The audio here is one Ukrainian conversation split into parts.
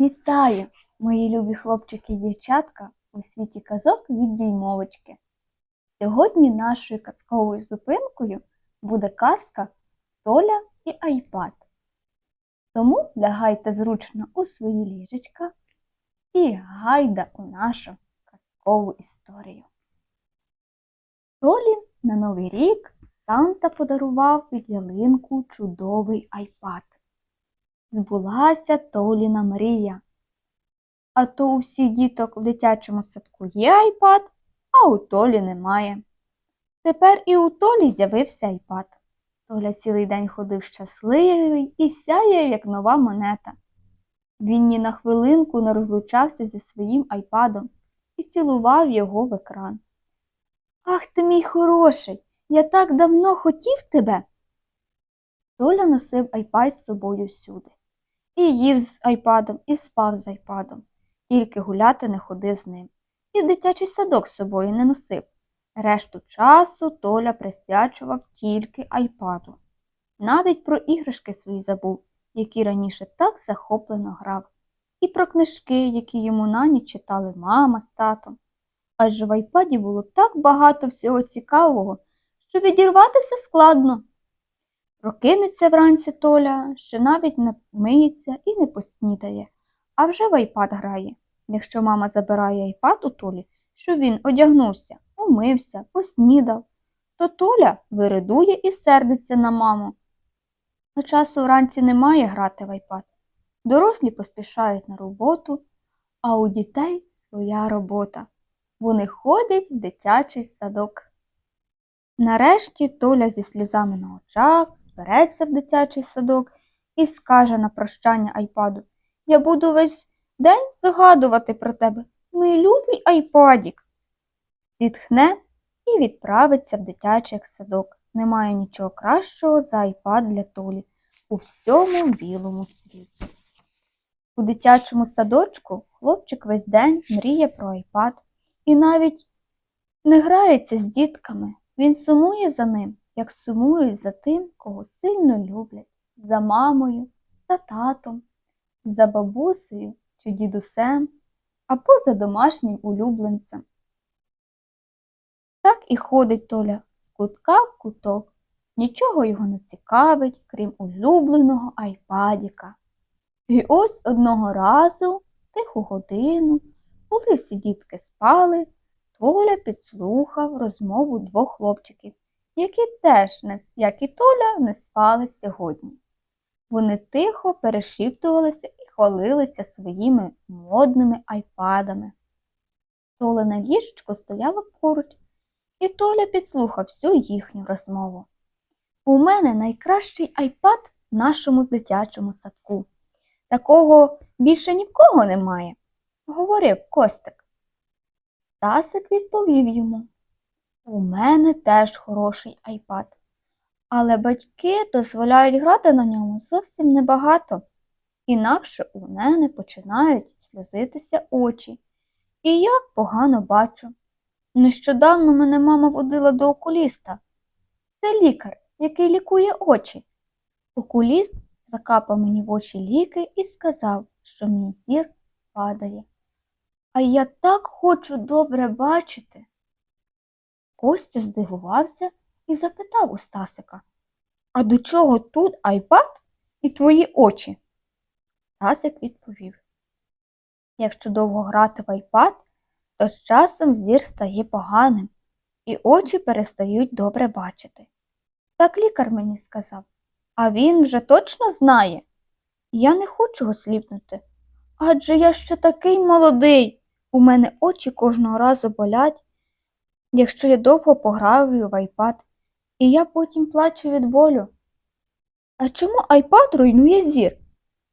Вітаю, мої любі хлопчики і дівчатка у світі казок від діймовочки. Сьогодні нашою казковою зупинкою буде казка Толя і Айпад. Тому лягайте зручно у свої ліжечка і гайда у нашу казкову історію. Толі на Новий рік Санта подарував під ялинку чудовий айпад. Збулася Толіна мрія. А то у всіх діток в дитячому садку є айпад, а у Толі немає. Тепер і у Толі з'явився айпад. Толя цілий день ходив щасливий і сяяв, як нова монета. Він ні на хвилинку не розлучався зі своїм айпадом і цілував його в екран. Ах ти мій хороший, я так давно хотів тебе. Толя носив айпад з собою всюди. І їв з айпадом, і спав з айпадом, тільки гуляти не ходив з ним. І в дитячий садок з собою не носив. Решту часу Толя присвячував тільки айпаду. Навіть про іграшки свої забув, які раніше так захоплено грав, і про книжки, які йому на ніч читали мама з татом. Адже в айпаді було так багато всього цікавого, що відірватися складно. Прокинеться вранці Толя, що навіть не миється і не поснідає, а вже в айпад грає. Якщо мама забирає айпад у Толі, що він одягнувся, умився, поснідав, то Толя виридує і сердиться на маму. А часу вранці немає грати в айпад. Дорослі поспішають на роботу, а у дітей своя робота. Вони ходять в дитячий садок. Нарешті Толя зі сльозами на очах збереться в дитячий садок і скаже на прощання айпаду Я буду весь день згадувати про тебе, мій любий айпадік. Зітхне і відправиться в дитячий садок. Немає нічого кращого за айпад для Толі у всьому білому світі. У дитячому садочку хлопчик весь день мріє про айпад і навіть не грається з дітками. Він сумує за ним, як сумують за тим, кого сильно люблять, за мамою, за татом, за бабусею чи дідусем або за домашнім улюбленцем. Так і ходить Толя з кутка в куток. Нічого його не цікавить, крім улюбленого айпадіка. І ось одного разу, в тиху годину, коли всі дітки спали, Толя підслухав розмову двох хлопчиків, які теж, як і Толя, не спали сьогодні. Вони тихо перешіптувалися і хвалилися своїми модними айпадами. Толене ліжечко стояло поруч, і Толя підслухав всю їхню розмову. У мене найкращий айпад в нашому дитячому садку. Такого більше ні в кого немає, говорив Костик. Тасик відповів йому. У мене теж хороший айпад, але батьки дозволяють грати на ньому зовсім небагато, інакше у мене починають сльозитися очі, і я погано бачу. Нещодавно мене мама водила до окуліста. Це лікар, який лікує очі. Окуліст закапав мені в очі ліки і сказав, що мій зір падає. А я так хочу добре бачити. Костя здивувався і запитав у Стасика, а до чого тут айпад і твої очі? Стасик відповів, якщо довго грати в айпад, то з часом зір стає поганим, і очі перестають добре бачити. Так лікар мені сказав, а він вже точно знає. Я не хочу осліпнути, адже я ще такий молодий. У мене очі кожного разу болять, якщо я довго пограю в айпад, і я потім плачу від болю. А чому айпад руйнує зір?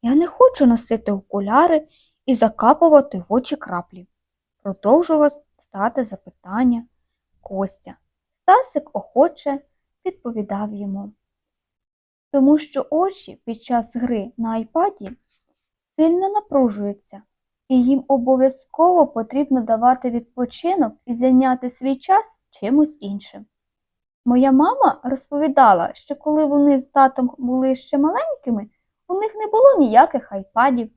Я не хочу носити окуляри і закапувати в очі краплі. Продовжував стати запитання Костя. Стасик охоче відповідав йому. Тому що очі під час гри на айпаді сильно напружуються і їм обов'язково потрібно давати відпочинок і зайняти свій час чимось іншим. Моя мама розповідала, що коли вони з татом були ще маленькими, у них не було ніяких айпадів,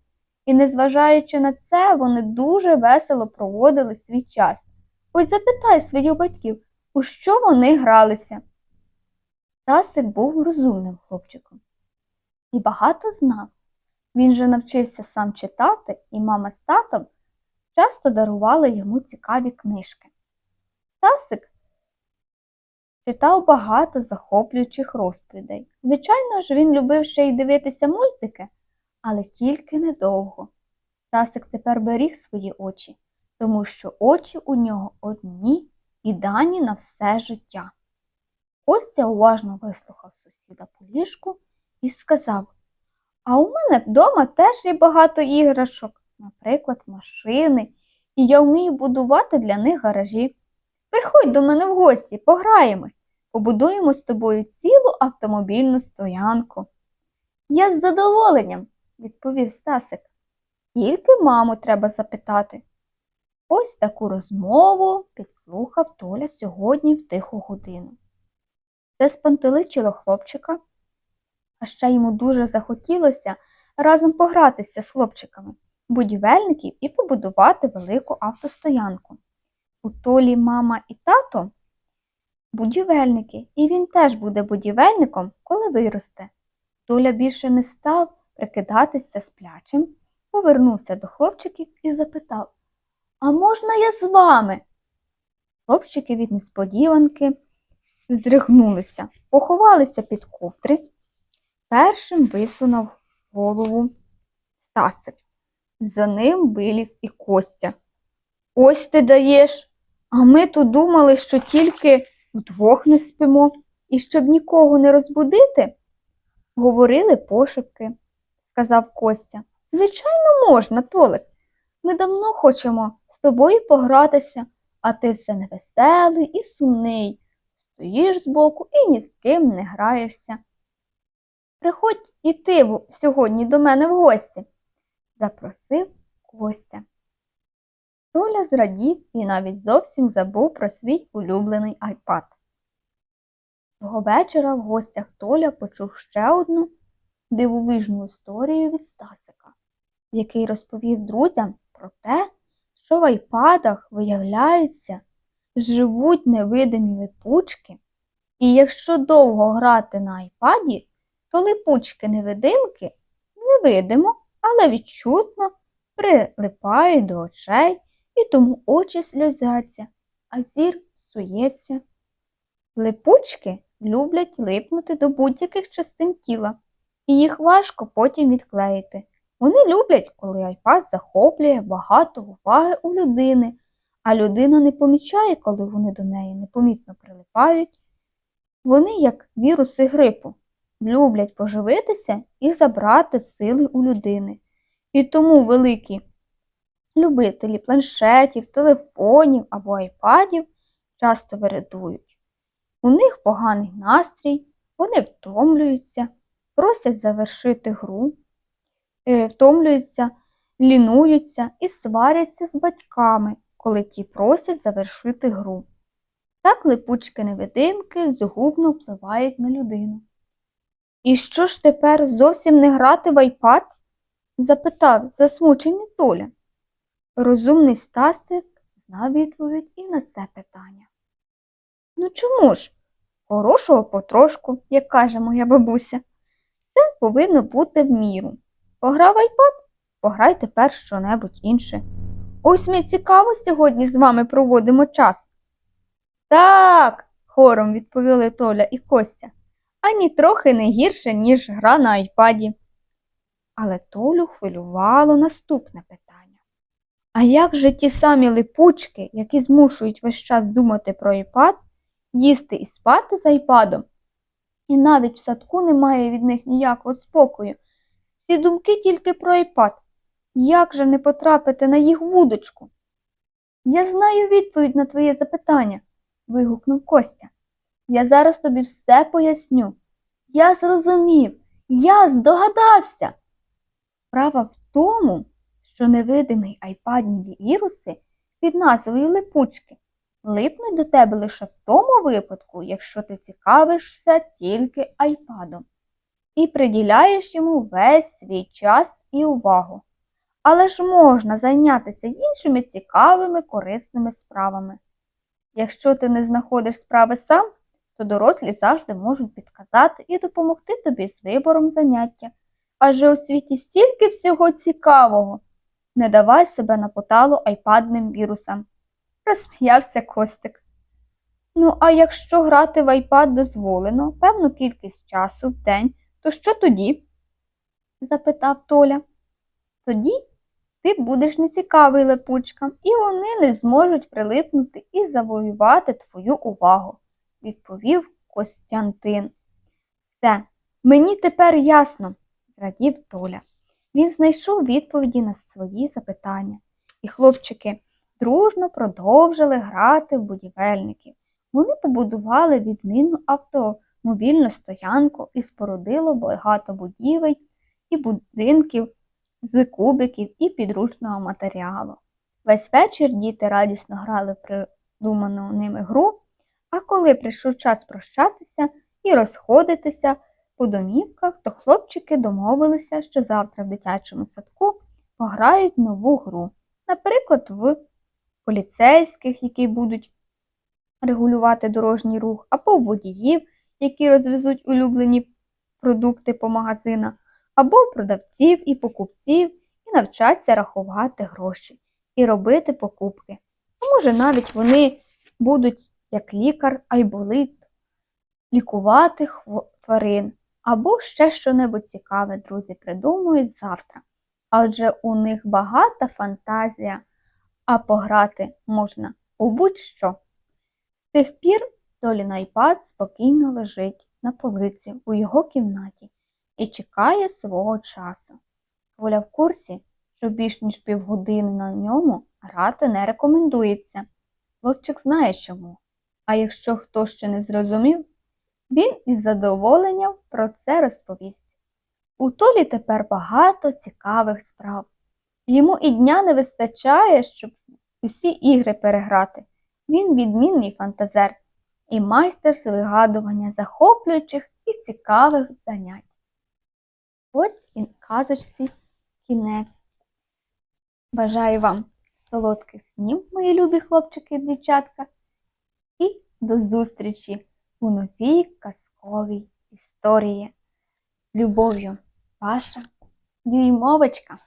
І незважаючи на це, вони дуже весело проводили свій час. Ось запитай своїх батьків, у що вони гралися. Стасик був розумним хлопчиком і багато знав. Він же навчився сам читати, і мама з татом часто дарували йому цікаві книжки. Стасик читав багато захоплюючих розповідей. Звичайно ж, він любив ще й дивитися мультики, але тільки недовго. Стасик тепер беріг свої очі, тому що очі у нього одні і дані на все життя. Костя уважно вислухав сусіда по ліжку і сказав: А у мене вдома теж є багато іграшок, наприклад, машини, і я вмію будувати для них гаражі. Приходь до мене в гості, пограємось, побудуємо з тобою цілу автомобільну стоянку. Я з задоволенням, відповів Стасик. Тільки маму треба запитати. Ось таку розмову підслухав Толя сьогодні в тиху годину. Це спантеличило хлопчика, а ще йому дуже захотілося разом погратися з хлопчиками, будівельників і побудувати велику автостоянку. У Толі мама і тато будівельники, і він теж буде будівельником, коли виросте. Толя більше не став прикидатися сплячим, повернувся до хлопчиків і запитав А можна я з вами? Хлопчики від несподіванки здригнулися, поховалися під ковдри. Першим висунув голову Стасик. За ним виліз і Костя. Ось ти даєш. А ми тут думали, що тільки вдвох не спимо, і щоб нікого не розбудити, говорили пошепки, сказав Костя. Звичайно, можна, Толик. Ми давно хочемо з тобою погратися, а ти все невеселий і сумний. Стоїш збоку і ні з ким не граєшся. Приходь і ти сьогодні до мене в гості, запросив Костя. Толя зрадів і навіть зовсім забув про свій улюблений айпад. Того вечора в гостях Толя почув ще одну дивовижну історію від Стасика, який розповів друзям про те, що в айпадах виявляються, живуть невидимі липучки, і якщо довго грати на айпаді, то липучки-невидимки невидимо, але відчутно прилипають до очей і тому очі сльозяться, а зір псується. Липучки люблять липнути до будь-яких частин тіла, і їх важко потім відклеїти. Вони люблять, коли айпад захоплює багато уваги у людини, а людина не помічає, коли вони до неї непомітно прилипають. Вони, як віруси грипу, люблять поживитися і забрати сили у людини. І тому великі любителі планшетів, телефонів або айпадів часто вередують. У них поганий настрій, вони втомлюються, просять завершити гру, е, втомлюються, лінуються і сваряться з батьками, коли ті просять завершити гру. Так липучки-невидимки згубно впливають на людину. І що ж тепер зовсім не грати в айпад? запитав засмучений Толя. Розумний Стасик знав відповідь і на це питання. Ну чому ж? Хорошого потрошку, як каже моя бабуся. Все повинно бути в міру. Пограв айпад, пограй тепер що-небудь інше. Ось ми цікаво сьогодні з вами проводимо час. Так, хором відповіли Толя і Костя, ані трохи не гірше, ніж гра на айпаді. Але Толю хвилювало наступне питання. А як же ті самі липучки, які змушують весь час думати про айпад, їсти і спати з айпадом? І навіть в садку немає від них ніякого спокою. Всі думки тільки про айпад. Як же не потрапити на їх вудочку? Я знаю відповідь на твоє запитання, вигукнув Костя. Я зараз тобі все поясню. Я зрозумів, я здогадався. Справа в тому, що невидимі айпадні віруси під назвою липучки липнуть до тебе лише в тому випадку, якщо ти цікавишся тільки айпадом і приділяєш йому весь свій час і увагу. Але ж можна зайнятися іншими цікавими, корисними справами. Якщо ти не знаходиш справи сам, то дорослі завжди можуть підказати і допомогти тобі з вибором заняття. Адже у світі стільки всього цікавого. Не давай себе на поталу айпадним вірусам. Розсміявся Костик. Ну, а якщо грати в айпад дозволено певну кількість часу в день, то що тоді? запитав Толя. Тоді ти будеш нецікавий липучкам, і вони не зможуть прилипнути і завоювати твою увагу, відповів Костянтин. Все, мені тепер ясно, зрадів Толя. Він знайшов відповіді на свої запитання, і хлопчики дружно продовжили грати в будівельників. Вони побудували відмінну автомобільну стоянку і спорудило багато будівель і будинків з кубиків і підручного матеріалу. Весь вечір діти радісно грали в придуману ними гру, а коли прийшов час прощатися і розходитися по домівках, то хлопчики домовилися, що завтра в дитячому садку пограють нову гру, наприклад, в поліцейських, які будуть регулювати дорожній рух, або в водіїв, які розвезуть улюблені продукти по магазинах, або в продавців і покупців і навчаться рахувати гроші і робити покупки. А може навіть вони будуть як лікар айболит, лікувати тварин, або ще щонебудь цікаве друзі придумують завтра. Адже у них багата фантазія, а пограти можна у будь-що. З тих пір Толін айпад спокійно лежить на полиці у його кімнаті і чекає свого часу. Толя в курсі, що більш ніж півгодини на ньому грати не рекомендується. Хлопчик знає чому. А якщо хто ще не зрозумів, він із задоволенням про це розповість. У Толі тепер багато цікавих справ. Йому і дня не вистачає, щоб усі ігри переграти. Він відмінний фантазер і майстер з вигадування захоплюючих і цікавих занять. Ось і казочці кінець. Бажаю вам солодких снів, мої любі хлопчики і дівчатка, до зустрічі у новій казковій історії. З любов'ю, ваша дюймовочка.